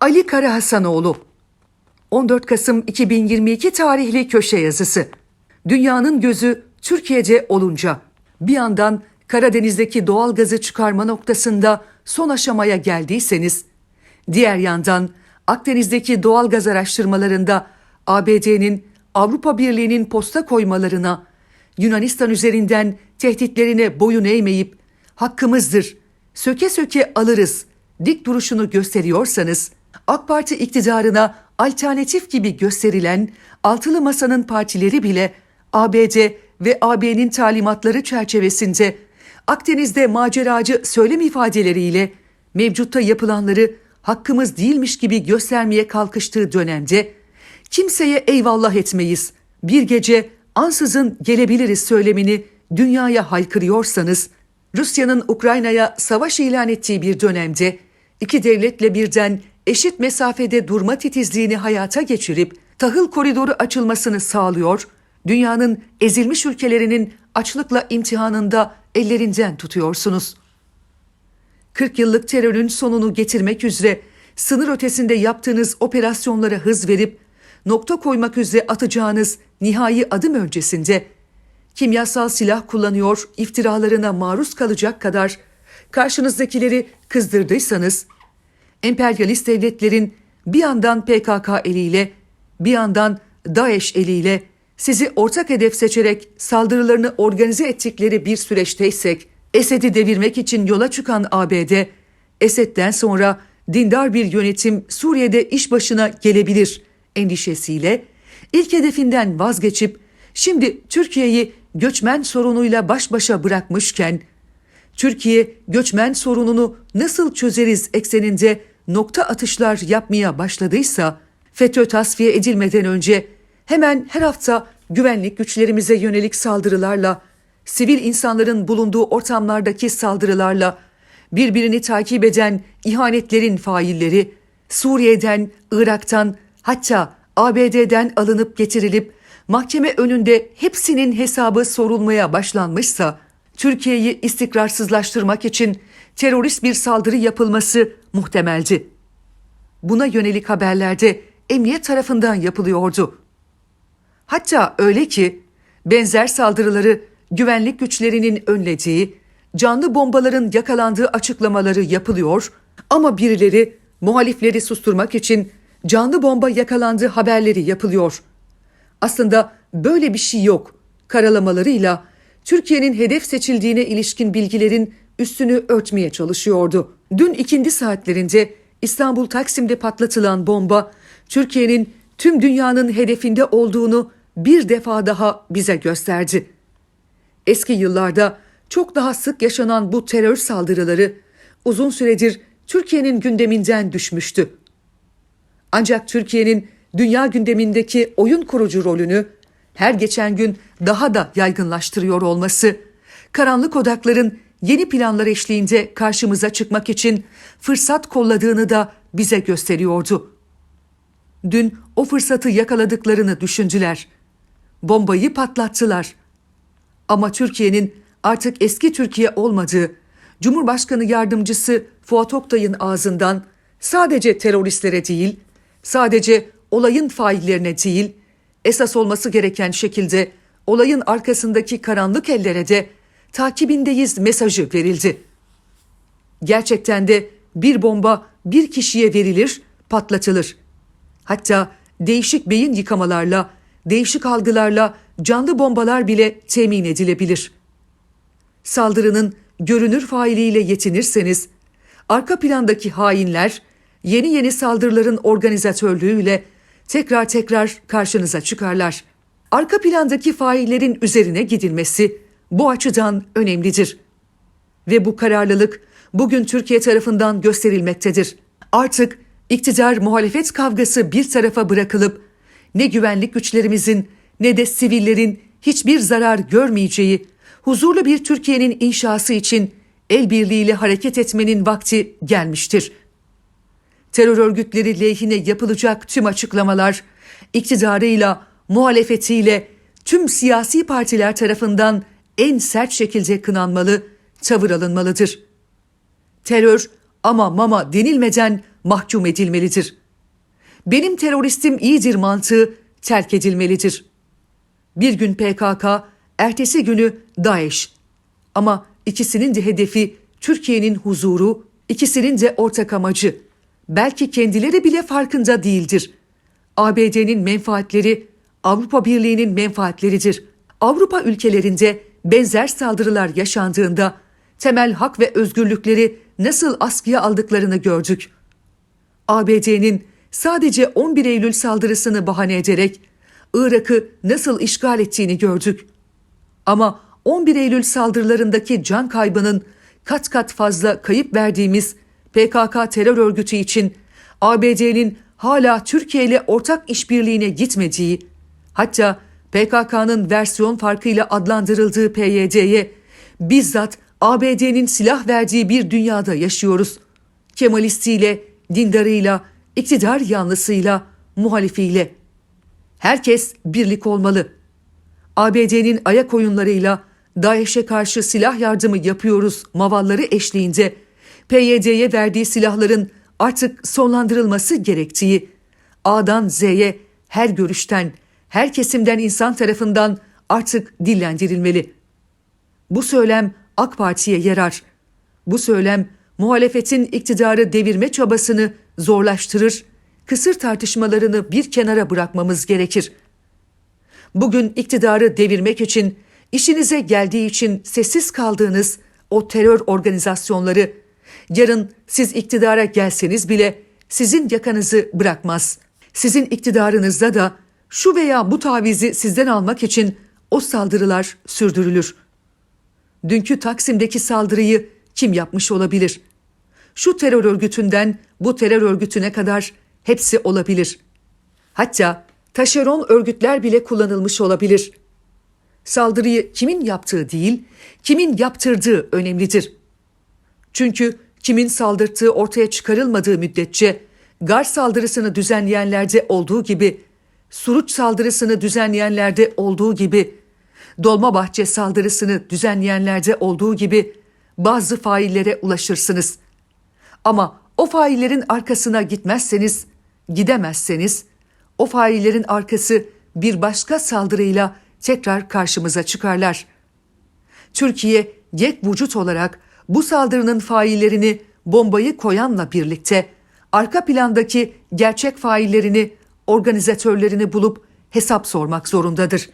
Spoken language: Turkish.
Ali Karahasanoğlu 14 Kasım 2022 tarihli köşe yazısı. Dünyanın gözü Türkiye'de olunca bir yandan Karadeniz'deki doğal gazı çıkarma noktasında son aşamaya geldiyseniz, diğer yandan Akdeniz'deki doğal gaz araştırmalarında ABD'nin Avrupa Birliği'nin posta koymalarına, Yunanistan üzerinden tehditlerine boyun eğmeyip hakkımızdır, söke söke alırız dik duruşunu gösteriyorsanız, AK Parti iktidarına alternatif gibi gösterilen altılı masanın partileri bile ABD ve AB'nin talimatları çerçevesinde Akdeniz'de maceracı söylem ifadeleriyle mevcutta yapılanları hakkımız değilmiş gibi göstermeye kalkıştığı dönemde kimseye eyvallah etmeyiz. Bir gece ansızın gelebiliriz söylemini dünyaya haykırıyorsanız, Rusya'nın Ukrayna'ya savaş ilan ettiği bir dönemde iki devletle birden eşit mesafede durma titizliğini hayata geçirip tahıl koridoru açılmasını sağlıyor, dünyanın ezilmiş ülkelerinin açlıkla imtihanında ellerinden tutuyorsunuz. 40 yıllık terörün sonunu getirmek üzere sınır ötesinde yaptığınız operasyonlara hız verip nokta koymak üzere atacağınız nihai adım öncesinde kimyasal silah kullanıyor iftiralarına maruz kalacak kadar karşınızdakileri kızdırdıysanız, emperyalist devletlerin bir yandan PKK eliyle, bir yandan DAEŞ eliyle sizi ortak hedef seçerek saldırılarını organize ettikleri bir süreçteysek, Esed'i devirmek için yola çıkan ABD, Esed'den sonra dindar bir yönetim Suriye'de iş başına gelebilir endişesiyle ilk hedefinden vazgeçip şimdi Türkiye'yi göçmen sorunuyla baş başa bırakmışken Türkiye göçmen sorununu nasıl çözeriz ekseninde nokta atışlar yapmaya başladıysa FETÖ tasfiye edilmeden önce hemen her hafta güvenlik güçlerimize yönelik saldırılarla, sivil insanların bulunduğu ortamlardaki saldırılarla birbirini takip eden ihanetlerin failleri Suriye'den, Irak'tan hatta ABD'den alınıp getirilip mahkeme önünde hepsinin hesabı sorulmaya başlanmışsa Türkiye'yi istikrarsızlaştırmak için terörist bir saldırı yapılması muhtemeldi. Buna yönelik haberlerde emniyet tarafından yapılıyordu. Hatta öyle ki benzer saldırıları güvenlik güçlerinin önlediği, canlı bombaların yakalandığı açıklamaları yapılıyor ama birileri muhalifleri susturmak için canlı bomba yakalandığı haberleri yapılıyor. Aslında böyle bir şey yok. Karalamalarıyla Türkiye'nin hedef seçildiğine ilişkin bilgilerin üstünü örtmeye çalışıyordu. Dün ikindi saatlerinde İstanbul Taksim'de patlatılan bomba Türkiye'nin tüm dünyanın hedefinde olduğunu bir defa daha bize gösterdi. Eski yıllarda çok daha sık yaşanan bu terör saldırıları uzun süredir Türkiye'nin gündeminden düşmüştü. Ancak Türkiye'nin dünya gündemindeki oyun kurucu rolünü her geçen gün daha da yaygınlaştırıyor olması, karanlık odakların yeni planlar eşliğinde karşımıza çıkmak için fırsat kolladığını da bize gösteriyordu. Dün o fırsatı yakaladıklarını düşündüler. Bombayı patlattılar. Ama Türkiye'nin artık eski Türkiye olmadığı, Cumhurbaşkanı Yardımcısı Fuat Oktay'ın ağzından sadece teröristlere değil, sadece olayın faillerine değil, esas olması gereken şekilde olayın arkasındaki karanlık ellere de takibindeyiz mesajı verildi. Gerçekten de bir bomba bir kişiye verilir, patlatılır. Hatta değişik beyin yıkamalarla, değişik algılarla canlı bombalar bile temin edilebilir. Saldırının görünür failiyle yetinirseniz, arka plandaki hainler yeni yeni saldırıların organizatörlüğüyle tekrar tekrar karşınıza çıkarlar. Arka plandaki faillerin üzerine gidilmesi bu açıdan önemlidir. Ve bu kararlılık bugün Türkiye tarafından gösterilmektedir. Artık iktidar muhalefet kavgası bir tarafa bırakılıp ne güvenlik güçlerimizin ne de sivillerin hiçbir zarar görmeyeceği huzurlu bir Türkiye'nin inşası için el birliğiyle hareket etmenin vakti gelmiştir. Terör örgütleri lehine yapılacak tüm açıklamalar iktidarıyla, muhalefetiyle tüm siyasi partiler tarafından en sert şekilde kınanmalı, tavır alınmalıdır. Terör ama mama denilmeden mahkum edilmelidir. Benim teröristim iyidir mantığı terk edilmelidir. Bir gün PKK, ertesi günü DAEŞ. Ama ikisinin de hedefi Türkiye'nin huzuru, ikisinin de ortak amacı. Belki kendileri bile farkında değildir. ABD'nin menfaatleri Avrupa Birliği'nin menfaatleridir. Avrupa ülkelerinde benzer saldırılar yaşandığında temel hak ve özgürlükleri nasıl askıya aldıklarını gördük. ABD'nin sadece 11 Eylül saldırısını bahane ederek Irak'ı nasıl işgal ettiğini gördük. Ama 11 Eylül saldırılarındaki can kaybının kat kat fazla kayıp verdiğimiz PKK terör örgütü için ABD'nin hala Türkiye ile ortak işbirliğine gitmediği, hatta PKK'nın versiyon farkıyla adlandırıldığı PYD'ye bizzat ABD'nin silah verdiği bir dünyada yaşıyoruz. Kemalistiyle, dindarıyla, iktidar yanlısıyla, muhalifiyle. Herkes birlik olmalı. ABD'nin ayak oyunlarıyla DAEŞ'e karşı silah yardımı yapıyoruz mavalları eşliğinde PYD'ye verdiği silahların artık sonlandırılması gerektiği, A'dan Z'ye her görüşten, her kesimden insan tarafından artık dillendirilmeli. Bu söylem AK Parti'ye yarar. Bu söylem muhalefetin iktidarı devirme çabasını zorlaştırır, kısır tartışmalarını bir kenara bırakmamız gerekir. Bugün iktidarı devirmek için, işinize geldiği için sessiz kaldığınız o terör organizasyonları, yarın siz iktidara gelseniz bile sizin yakanızı bırakmaz. Sizin iktidarınızda da şu veya bu tavizi sizden almak için o saldırılar sürdürülür. Dünkü Taksim'deki saldırıyı kim yapmış olabilir? Şu terör örgütünden bu terör örgütüne kadar hepsi olabilir. Hatta taşeron örgütler bile kullanılmış olabilir. Saldırıyı kimin yaptığı değil, kimin yaptırdığı önemlidir. Çünkü kimin saldırttığı ortaya çıkarılmadığı müddetçe gar saldırısını düzenleyenlerde olduğu gibi, Suruç saldırısını düzenleyenlerde olduğu gibi, Dolmabahçe saldırısını düzenleyenlerde olduğu gibi bazı faillere ulaşırsınız. Ama o faillerin arkasına gitmezseniz, gidemezseniz, o faillerin arkası bir başka saldırıyla tekrar karşımıza çıkarlar. Türkiye yek vücut olarak bu saldırının faillerini bombayı koyanla birlikte arka plandaki gerçek faillerini, organizatörlerini bulup hesap sormak zorundadır.